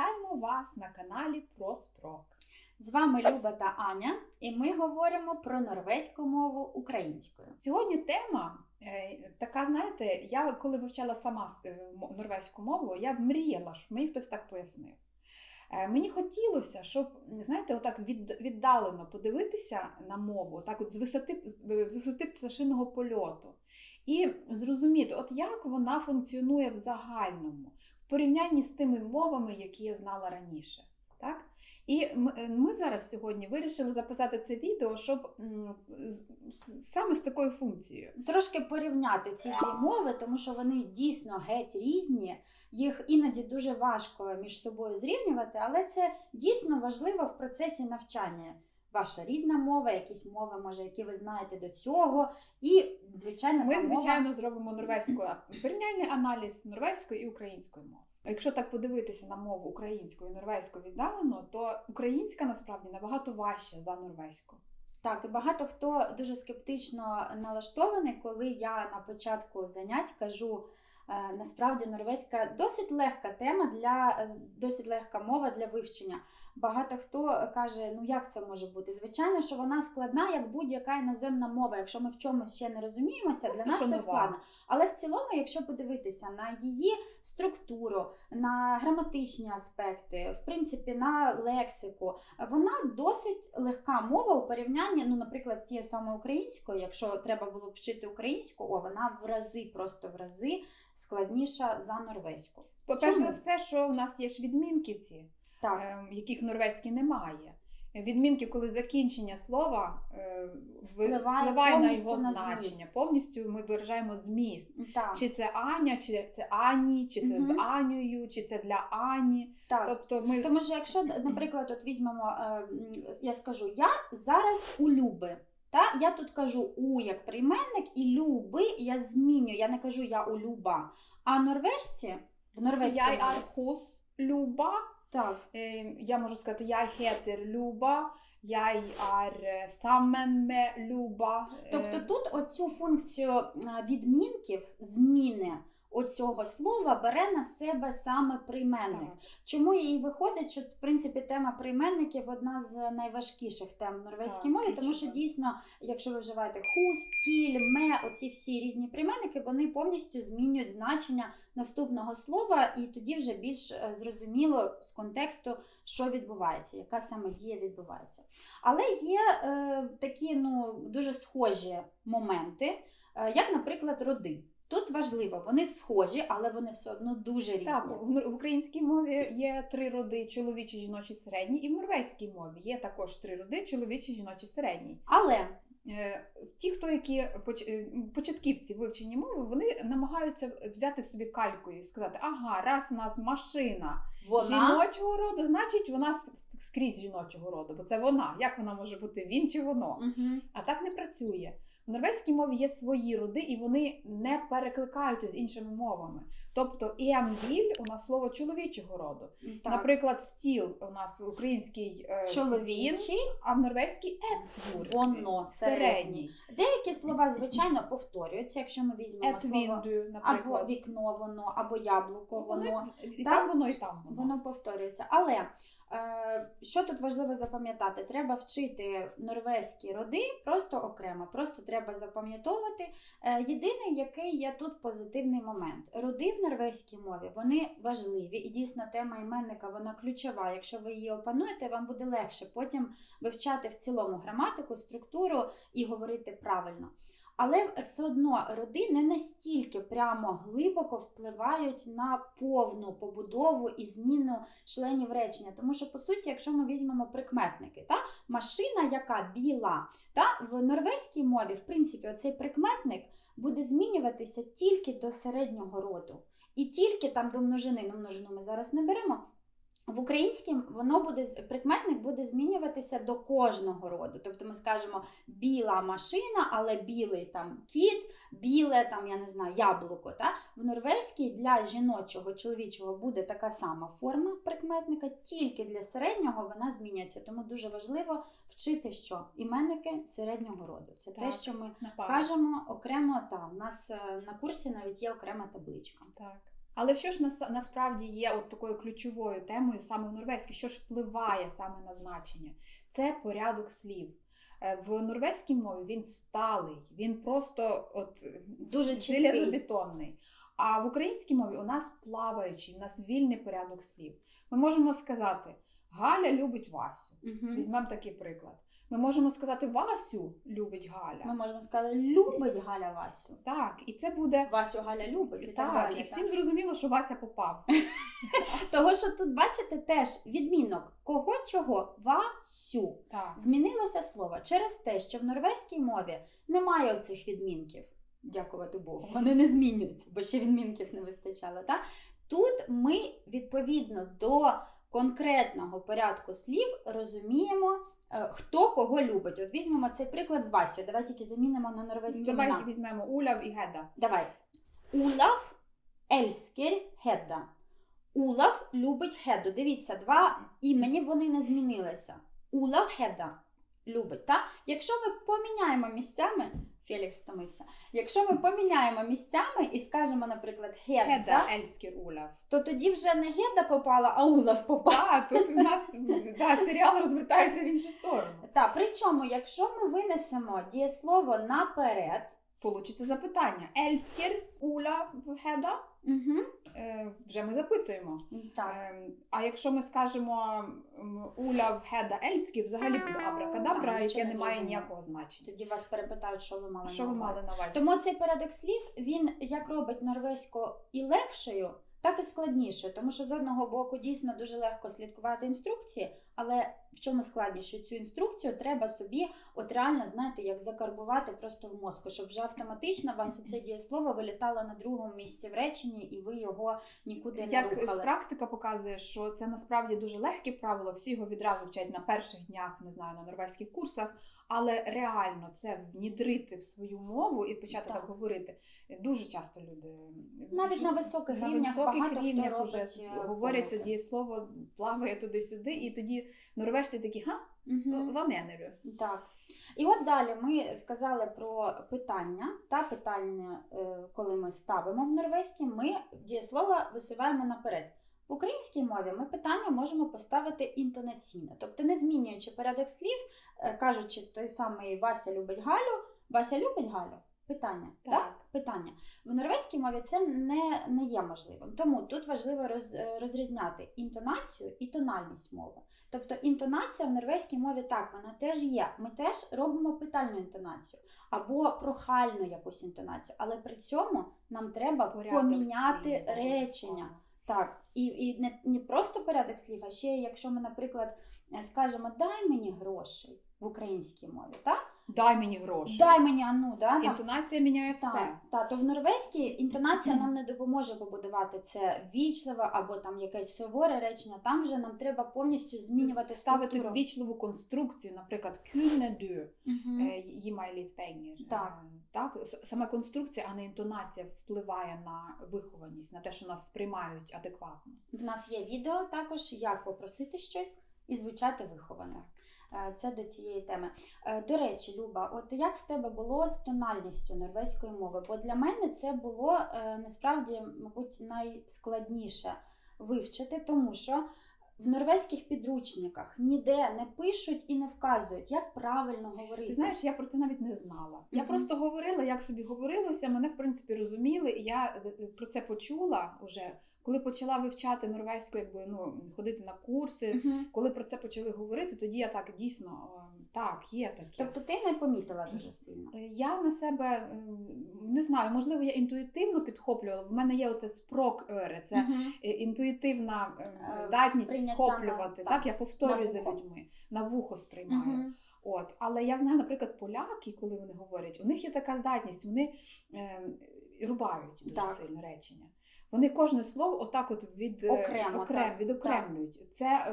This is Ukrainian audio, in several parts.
Вітаємо вас на каналі Проспрок. З вами Люба та Аня, і ми говоримо про норвезьку мову українською. Сьогодні тема е, така, знаєте, я коли вивчала сама е, норвезьку мову, я б мріяла, щоб мені хтось так пояснив. Е, Мені хотілося, щоб знаєте, отак від, віддалено подивитися на мову, так от з висоти, з висоти пташиного польоту, і зрозуміти, от як вона функціонує в загальному, порівнянні з тими мовами, які я знала раніше. Так? І е, ми зараз сьогодні вирішили записати це відео, щоб саме з такою функцією. Трошки порівняти ці дві мови, тому що вони дійсно геть різні. Їх іноді дуже важко між собою зрівнювати, але це дійсно важливо в процесі навчання. Ваша рідна мова, якісь мови, може, які ви знаєте до цього, і звичайно, Ми, та мова- звичайно, зробимо норвезькою порівняльний аналіз норвезької і української мови. Якщо так подивитися на мову українською і норвезькою віддалено, то українська насправді набагато важча за норвезьку. Так, і багато хто дуже скептично налаштований, коли я на початку занять кажу. Е, Насправді норвезька досить легка тема для е, досить легка мова для вивчення. Багато хто каже, ну як це може бути? Звичайно, що вона складна, як будь-яка іноземна мова. Якщо ми в чомусь ще не розуміємося, Просто для нас це нова. складно. Але в цілому, якщо подивитися на її структуру, на граматичні аспекти, в принципі, на лексику, вона досить легка мова у порівнянні, ну, наприклад, з тією самою українською, якщо треба було б вчити українську, о, вона в рази, просто в рази складніша за норвезьку. По-перше за все, що у нас є ж відмінки ці, Так, ем, яких в норвезькій немає. Відмінки, коли закінчення слова е, Впливає впливає на його на значення. зміст. Повністю ми виражаємо зміст. так, Чи це Аня, чи це Ані, чи це з Мгм. Анею, чи це для Ані. так. Тобто ми Тому що якщо, наприклад, от візьмемо, е, я скажу, я зараз у Люби. Та? Я тут кажу у як прийменник, і люби я змінюю. Я не кажу я у Люба. А норвежці в норвезькій я Люба. так, Е, Я можу сказати, я heter Люба, я er е, sammen med Люба. Е, Тобто тут оцю функцію е, відмінків, зміни оцього слова бере на себе саме прийменник. так. Чому і виходить, що в принципі тема прийменників одна з найважкіших тем в норвезькій Так, мові, тому що ключова. дійсно, якщо ви вживаєте хус, тіль, ме, оці всі різні прийменники, вони повністю змінюють значення наступного слова, і тоді вже більш е, зрозуміло з контексту, що відбувається, яка саме дія відбувається. Але є е, такі ну, дуже схожі моменти, е, як, наприклад, роди. Тут важливо, вони схожі, але вони все одно дуже різні. Так, в, українській мові є три роди чоловічі, жіночі, середні, і в норвезькій мові є також три роди чоловічі, жіночі, середні. Але Е, Ті, хто які е, початківці вивчення мови, вони намагаються взяти собі калькою і сказати: ага, раз у нас машина вона жіночого роду, значить вона скрізь жіночого роду, бо це вона. Як вона може бути він чи воно? Мгм. А так не працює. В норвезькій мові є свої роди, і вони не перекликаються з іншими мовами. Тобто ембіль у нас слово чоловічого роду. так. Наприклад, стіл у нас український е, чоловічий, а в норвезькій етвур. воно середній. середній. Деякі слова, звичайно, повторюються, якщо ми візьмемо слово Етвінду, або вікно, воно, або яблуко, воно. Воно, і Так? там воно, і там воно. Воно повторюється. Але що тут важливо запам'ятати? Треба вчити норвезькі роди просто окремо, просто треба запам'ятовувати. Е, єдиний, який є тут позитивний момент. Роди в норвезькій мові вони важливі, і дійсно тема іменника вона ключова. Якщо ви її опануєте, вам буде легше потім вивчати в цілому граматику, структуру і говорити правильно. Але все одно роди не настільки прямо глибоко впливають на повну побудову і зміну членів речення. Тому що, по суті, якщо ми візьмемо прикметники, та машина, яка біла, та в норвезькій мові, в принципі, оцей прикметник буде змінюватися тільки до середнього роду. І тільки там до множини, ну множину ми зараз не беремо. В українському воно буде прикметник буде змінюватися до кожного роду. Тобто ми скажемо біла машина, але білий там кіт, біле там, я не знаю, яблуко. Та? В норвезькій для жіночого, чоловічого буде така сама форма прикметника, тільки для середнього вона змінюється. Тому дуже важливо вчити, що іменники середнього роду. Це те, що ми кажемо окремо. Та, у нас е, на курсі навіть є окрема табличка. Так. Але що ж нас, насправді є от такою ключовою темою саме в норвезькій, що ж впливає саме на значення? Це порядок слів. Е, В норвезькій мові він сталий, він просто от Дуже железобетонний. А в українській мові у нас плаваючий, у нас вільний порядок слів. Ми можемо сказати Галя любить Васю. Мгм. Візьмемо такий приклад. Ми можемо сказати Васю любить Галя. Ми можемо сказати, любить Галя Васю. Так, і це буде Васю Галя любить і так, так, далі. і всім зрозуміло, що Вася попав. Того, що тут бачите, теж відмінок кого чого Васю. Так. Змінилося слово через те, що в норвезькій мові немає оцих відмінків. Дякувати Богу, вони не змінюються, бо ще відмінків не вистачало. Та? Тут ми відповідно до конкретного порядку слів розуміємо, хто кого любить. От візьмемо цей приклад з Васю. Давай тільки замінимо на норвезькі Давай імена. візьмемо Уляв і Геда. Давай. Улав elsker Геда. Улав любить Геду. Дивіться, два імені вони не змінилися. Улав Гедда любить. Та? Якщо ми поміняємо місцями, Фелікс втомився. Якщо ми поміняємо місцями і скажемо, наприклад, Гедда, Геда Ельскір Уляв. то тоді вже не Гедда попала, а Улав попав. Так, тут у нас да, серіал розвертається в іншу сторону. Та, причому, якщо ми винесемо дієслово наперед, Получиться запитання. Ельскір Уляв Геда. угу, вже ми запитуємо. так. Ем, а якщо ми скажемо Уля в Геда Ельські, взагалі буде абракадабра, яке не не має ніякого значення. Тоді вас перепитають, що ви мали Що на увазі. мали на увазі? Тому цей порядок слів він як робить норвезьку і легшою, так і складнішою. Тому що з одного боку дійсно дуже легко слідкувати інструкції, але в чому складніше цю інструкцію треба собі, от реально знаєте, як закарбувати просто в мозку, щоб вже автоматично вас це дієслово вилітало на другому місці в реченні, і ви його нікуди не Як з рухали. практика показує, що це насправді дуже легке правило, всі його відразу вчать на перших днях, не знаю, на норвезьких курсах, але реально це внідрити в свою мову і почати так, Так. говорити. Дуже часто люди Навіть на високих на рівнях високих багато рівнях хто робить е, говорять це дієслово, плаває туди-сюди, і тоді норвежці такі, га, Мгм. ваменерю. Так. І от далі ми сказали про питання та питання, е, коли ми ставимо в норвезькій, ми дієслово висуваємо наперед. В українській мові ми питання можемо поставити інтонаційно, тобто не змінюючи порядок слів, е, кажучи той самий Вася любить Галю, Вася любить Галю. Питання. Так. Так. Питання. В норвезькій мові це не, не є можливим. Тому тут важливо роз, е, розрізняти інтонацію і тональність мови. Тобто інтонація в норвезькій мові так, вона теж є. Ми теж робимо питальну інтонацію або прохальну якусь інтонацію, але при цьому нам треба Порядок поміняти слів, речення. Так, і, і не, не просто порядок слів, а ще якщо ми, наприклад, е, скажемо дай мені грошей в українській мові, так? Дай мені гроші. Дай мені ану, да? Інтонація міняє так, все. та, то в норвезькій інтонація нам не допоможе побудувати це вічливе або там якесь суворе речення. Там вже нам треба повністю змінювати Ставити структуру. ввічливу конструкцію, наприклад, du Мгм. е, «Gi meg litt penger». Так. Е, так, саме конструкція, а не інтонація впливає на вихованість, на те, що нас сприймають адекватно. В нас є відео також, як попросити щось і звучати виховано. Е, Це до цієї теми. Е, До речі, Люба, от як в тебе було з тональністю норвезької мови? Бо для мене це було е, насправді, мабуть, найскладніше вивчити, тому що в норвезьких підручниках ніде не пишуть і не вказують, як правильно говорити. Ти знаєш, я про це навіть не знала. Я Мгм. просто говорила, як собі говорилося. Мене в принципі розуміли, і я е, про це почула вже. Коли почала вивчати норвезьку, якби ну ходити на курси, Мгм. коли про це почали говорити, тоді я так дійсно е, так, є таке. Тобто ти не помітила дуже сильно. Е, Я на себе е, не знаю, можливо, я інтуїтивно підхоплювала. В мене є оце спрок ере, це е, інтуїтивна е, Е, здатність схоплювати. на- Так, я повторюю за людьми, на вухо сприймаю. Мгм. От, але я знаю, наприклад, поляки, коли вони говорять, у них є така здатність, вони е, рубають дуже Так. сильно речення. Вони кожне слово отак от від е, Окремо, окрем, так, відокремлюють. Це е,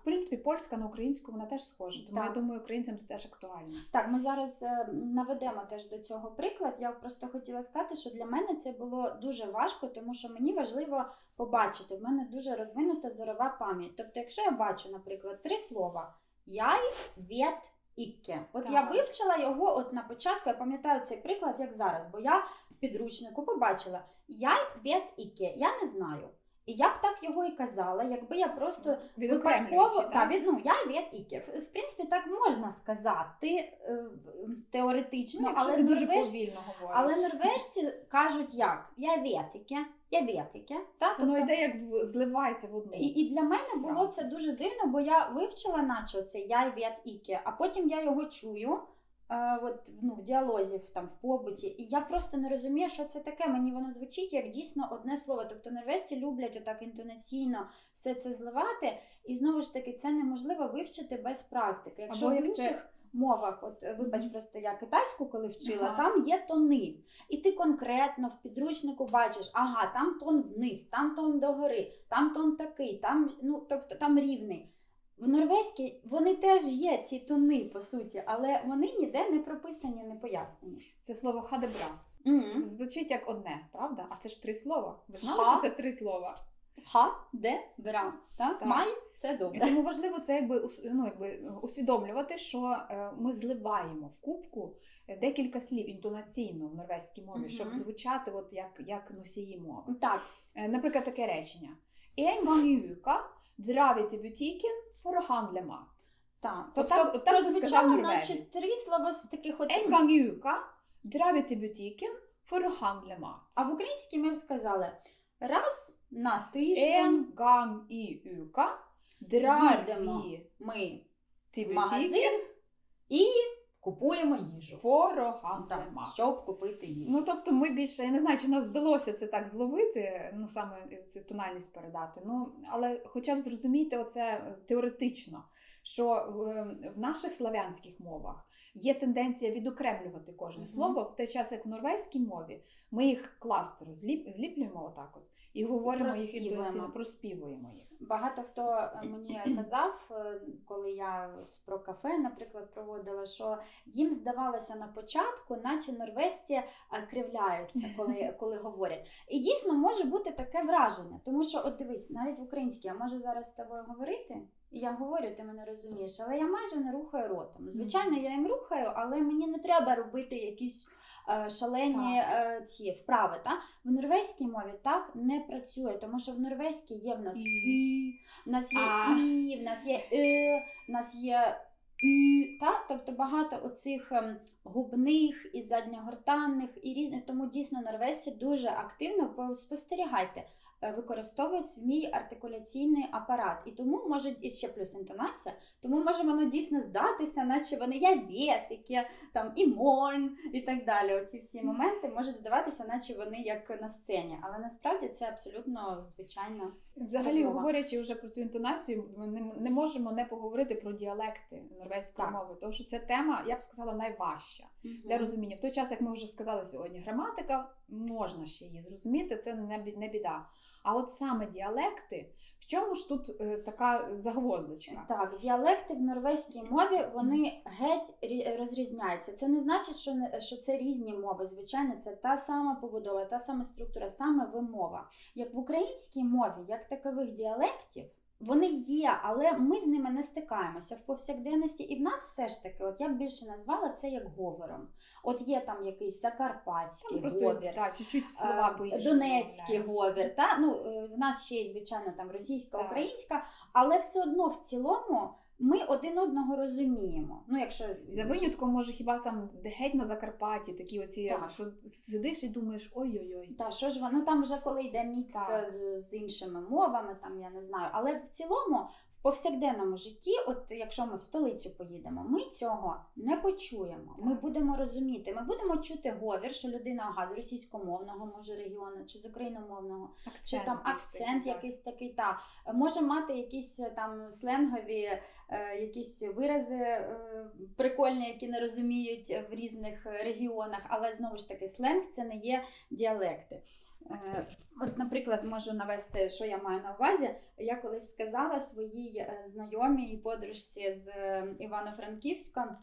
в принципі польська на українську вона теж схожа. Тому Так. я думаю, українцям це теж актуально. Так, ми зараз е, наведемо теж до цього приклад. Я просто хотіла сказати, що для мене це було дуже важко, тому що мені важливо побачити. В мене дуже розвинута зорова пам'ять. Тобто, якщо я бачу, наприклад, три слова: яй, вєт, іке. От Так. я вивчила його от на початку, я пам'ятаю цей приклад, як зараз, бо я в підручнику побачила «Яйт вет іке, я не знаю. І я б так його і казала, якби я просто випадково так? та, від, ну, я вет іке. В, принципі, так можна сказати е, теоретично, Ну, але ти дуже повільно говориш. але норвежці кажуть як? Я ветике, я ветике. Та? Воно Тобто, йде як в- зливається в одну. і, і для мене було Правда. це дуже дивно, бо я вивчила, наче це я й вет іке, а потім я його чую. Е, от, ну, в діалозі, в, там, в побуті, і я просто не розумію, що це таке. Мені воно звучить як дійсно одне слово. Тобто норвежці люблять отак інтонаційно все це зливати, і знову ж таки це неможливо вивчити без практики. Якщо Або в інших це- мовах, от е, вибач, просто я китайську, коли вчила, Ага. там є тони. І ти конкретно в підручнику бачиш, ага, там тон вниз, там тон догори, там тон такий, там, ну, тобто там рівний. В норвезькій вони теж є ці тони, по суті, але вони ніде не прописані, не пояснені. Це слово хадебра. М. Звучить як одне, правда? А це ж три слова. Ви знали, Ха. що це три слова? Ха, де, бра. Так? Так. Май це добре. тому важливо це якби, ус- ну, якби усвідомлювати, що е, ми зливаємо в кубку е, декілька слів інтонаційно в норвезькій мові, Мгм. щоб звучати от як, як носії мови. Так, Е, Наприклад, таке речення: En gang i uka butikken for å так. То Тобто так- прозвучало, наче три слова з таких от. For å handle mat. А в українській ми б сказали раз на тиждень Їдемо. vi ми в магазин і купуємо їжу. Ворога. Так, щоб купити їжу. Ну, тобто, ми більше, я не знаю, чи нас вдалося це так зловити, ну саме цю тональність передати. Ну, але хоча б зрозуміти оце е, теоретично, що в, в наших славянських мовах є тенденція відокремлювати кожне Мгм. слово, в той час, як в норвезькій мові ми їх кластеру зліп, зліплюємо отак от і говоримо їх Проспівуємо. інтонаційно, проспівуємо їх. Багато хто е, мені казав, е, коли я з про кафе, наприклад, проводила, що їм здавалося на початку, наче норвезці е, кривляються, коли, коли говорять. І дійсно може бути таке враження, тому що, от дивись, навіть в українській я можу зараз з тобою говорити, і я говорю, ти мене розумієш, але я майже не рухаю ротом. Звичайно, я їм рухаю, але мені не треба робити якісь. е, Шалені е, ці вправи, та в норвезькій мові так не працює, тому що в норвезькій є в нас І. і, в нас є А. і, в нас є е, в нас є і, та? тобто багато оцих ем, губних і задньогортанних і різних. Тому дійсно норвезці дуже активно по- спостерігайте. Е, Використовують свій артикуляційний апарат, і тому може і ще плюс інтонація, тому може воно дійсно здатися, наче вони я ветики, там і морн, і так далі. Оці всі моменти можуть здаватися, наче вони як на сцені, але насправді це абсолютно звичайно. Взагалі, Розмова. говорячи вже про цю інтонацію, ми не, не можемо не поговорити про діалекти норвезької Так. мови, тому що це тема, я б сказала, найважча. Для розуміння. В той час, як ми вже сказали сьогодні, граматика можна ще її зрозуміти, це не бі- не біда. А от саме діалекти, в чому ж тут е, така загвоздочка? Так, діалекти в норвезькій мові вони геть рі- розрізняються. Це не значить, що що це різні мови. Звичайно, це та сама побудова, та сама структура, саме вимова. Як в українській мові, як такових діалектів. Вони є, але ми з ними не стикаємося в повсякденності. І в нас все ж таки, от я б більше назвала це як говором. От є там якийсь закарпатський Там говір, так, чуть-чуть слова Е. Донецький вимовляєш. говір. Та? Ну, е, в нас ще є, звичайно, там російська, Так. українська, але все одно в цілому ми один одного розуміємо. Ну, якщо За винятком, може, хіба там де геть на Закарпатті, такі оці, Так. що сидиш і думаєш, ой-ой-ой. Та що ж воно там вже коли йде мікс Так. з, з іншими мовами, там я не знаю. Але в цілому, в повсякденному житті, от якщо ми в столицю поїдемо, ми цього не почуємо. Ми Так. будемо розуміти, ми будемо чути говір, що людина ага, з російськомовного може регіону чи з україномовного. чи там акцент якийсь такий, та може мати якісь е, там сленгові, е, якісь вирази е, прикольні, які не розуміють в різних е, регіонах, але знову ж таки сленг це не є діалекти. Е, От, наприклад, можу навести, що я маю на увазі. Я колись сказала своїй е, знайомій подружці з е, Івано-Франківська,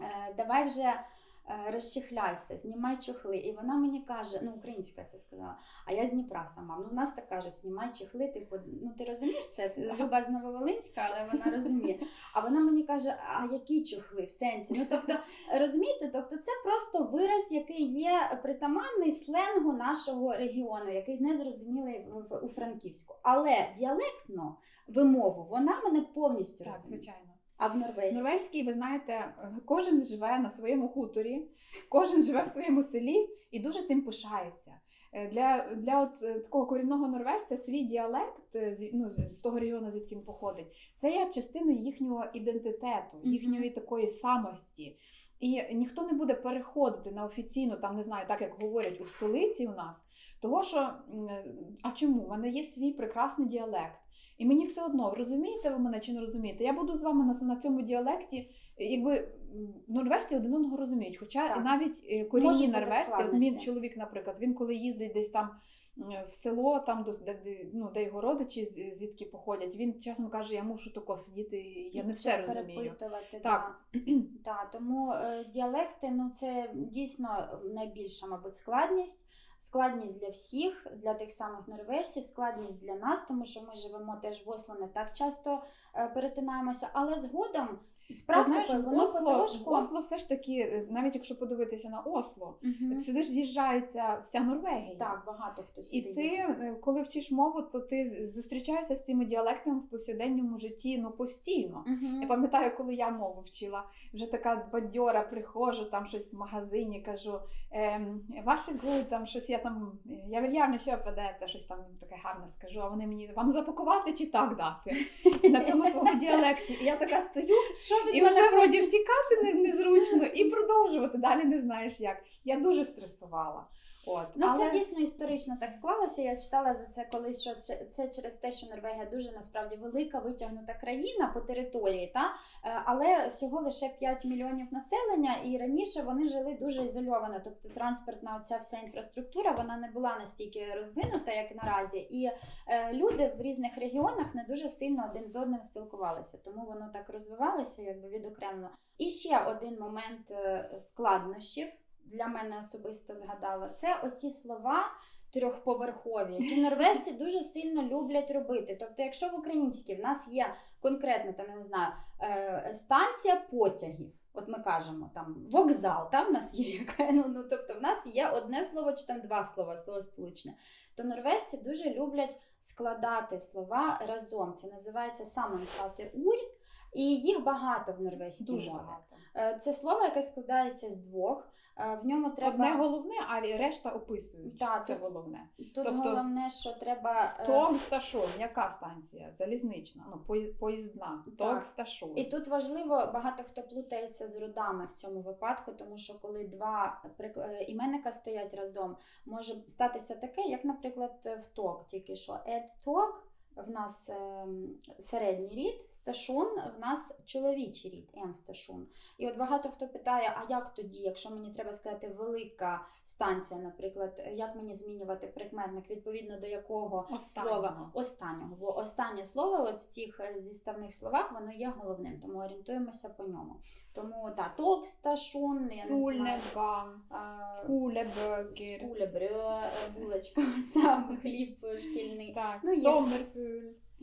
е, давай вже е, розчихляйся, знімай чохли. І вона мені каже, ну українська це сказала, а я з Дніпра сама. Ну, у нас так кажуть, знімай чехли, типу, ну ти розумієш це? Так. Люба з Нововолинська, але вона розуміє. А вона мені каже, а які чохли в сенсі? Ну тобто, розумієте, тобто це просто вираз, який є притаманний сленгу нашого регіону, який не зрозумілий в- в- у Франківську. Але діалектно вимову вона мене повністю Так, розуміє. звичайно. А в норвезькій? Норвезький, ви знаєте, кожен живе на своєму хуторі, кожен живе в своєму селі і дуже цим пишається. Е, Для, для от е, такого корінного норвежця свій діалект е, з, ну, з, з того регіону, звідки він походить, це є частиною їхнього ідентитету, їхньої такої самості. І ніхто не буде переходити на офіційну, там не знаю, так як говорять у столиці у нас, того що а чому? У мене є свій прекрасний діалект. І мені все одно, розумієте ви мене чи не розумієте? Я буду з вами на, на цьому діалекті, е, якби м, норвежці один одного розуміють. Хоча Так. навіть е, Може корінні бути норвежці, от мій чоловік, наприклад, він коли їздить десь там в село, там де, ну, де його родичі звідки походять, він часом каже, я мушу тако сидіти, я не все розумію. Так. Да, тому е, діалекти ну це дійсно найбільша, мабуть, складність. Складність для всіх, для тих самих норвежців, складність для нас, тому що ми живемо теж в Осло не так часто е, перетинаємося, але згодом Ти в Осло, потрошку. в Осло все ж таки, е, навіть якщо подивитися на Осло, Мгм. сюди ж з'їжджається вся Норвегія. Так, багато хто сюди І ти, е, коли вчиш мову, то ти зустрічаєшся з цими діалектами в повсякденному житті ну постійно. Мгм. Я пам'ятаю, коли я мову вчила, вже така бадьора, приходжу там щось в магазині, кажу, ем, ваше гу, там щось я там, я вільярно що падете, щось там таке гарне скажу, а вони мені вам запакувати чи так дати на цьому своєму діалекті. І я така стою, Що від і мене вже вроді втікати не, незручно і продовжувати далі не знаєш як. Я дуже стресувала. От, Ну, але... це дійсно історично так склалося. Я читала за це колись, що це- через те, що Норвегія дуже насправді велика витягнута країна по території, та Е, але всього лише 5 мільйонів населення, і раніше вони жили дуже ізольовано. Тобто транспортна оця вся інфраструктура вона не була настільки розвинута, як наразі. І е, люди в різних регіонах не дуже сильно один з одним спілкувалися, тому воно так розвивалося, якби відокремлено. І ще один момент е, складнощів для мене особисто згадала. Це оці слова трьохповерхові, які норвежці дуже сильно люблять робити. Тобто, якщо в українській в нас є конкретно там, я не знаю, е, станція потягів. От ми кажемо там вокзал, там в нас є яке, ну, ну тобто в нас є одне слово чи там два слова, слово сполучне. То норвежці дуже люблять складати слова разом. Це називається самонсати урь, і їх багато в норвезькій Дуже мові. багато. Е, Це слово, яке складається з двох. Е, В ньому треба Одне головне, а решта описують. Так, Це головне. тут тобто- головне, що треба е, Тог сташон, яка станція? Залізнична, ну поїз- поїздна. Так. сташон. І тут важливо, багато хто плутається з родами в цьому випадку, тому що коли два іменника стоять разом, може статися таке, як, наприклад, в ток, тільки що ед ток в нас ем, середній рід, сташун в нас чоловічий рід, ен сташун. І от багато хто питає, а як тоді, якщо мені треба сказати велика станція, наприклад, як мені змінювати прикметник, відповідно до якого Останнього. слова останнього. Бо останнє слово от в цих е, зіставних словах воно є головним, тому орієнтуємося по ньому. Тому та токста, шун, я не знаю. Сульнебгам, а, скулеберкер. скулебрьо, е, булочка, оця хліб шкільний. Так, Ну, є-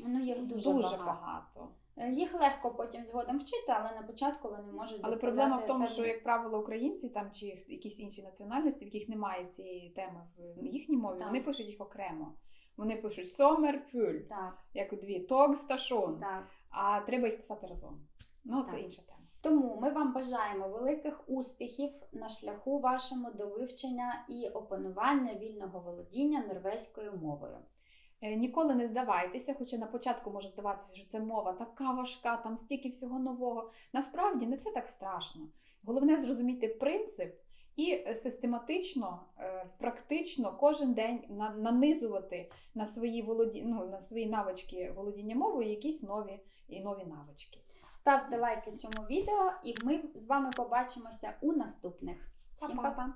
Ну їх дуже, Дуже, багато. багато. Е, Їх легко потім згодом вчити, але на початку вони можуть Але проблема в тому, що, як правило, українці там чи якісь інші національності, в яких немає цієї теми в їхній мові, Так. вони пишуть їх окремо. Вони пишуть сомерфюль, так, як дві, тог сташон. так. А треба їх писати разом. Ну, це Так. інша тема. Тому ми вам бажаємо великих успіхів на шляху вашому до вивчення і опанування вільного володіння норвезькою мовою. Е, Ніколи не здавайтеся, хоча на початку може здаватися, що це мова така важка, там стільки всього нового. Насправді не все так страшно. Головне зрозуміти принцип і е, систематично, е, практично кожен день нанизувати на свої володі... ну, на свої навички володіння мовою якісь нові і нові навички. Ставте лайки цьому відео, і ми з вами побачимося у наступних. Всім Па-па. па-па!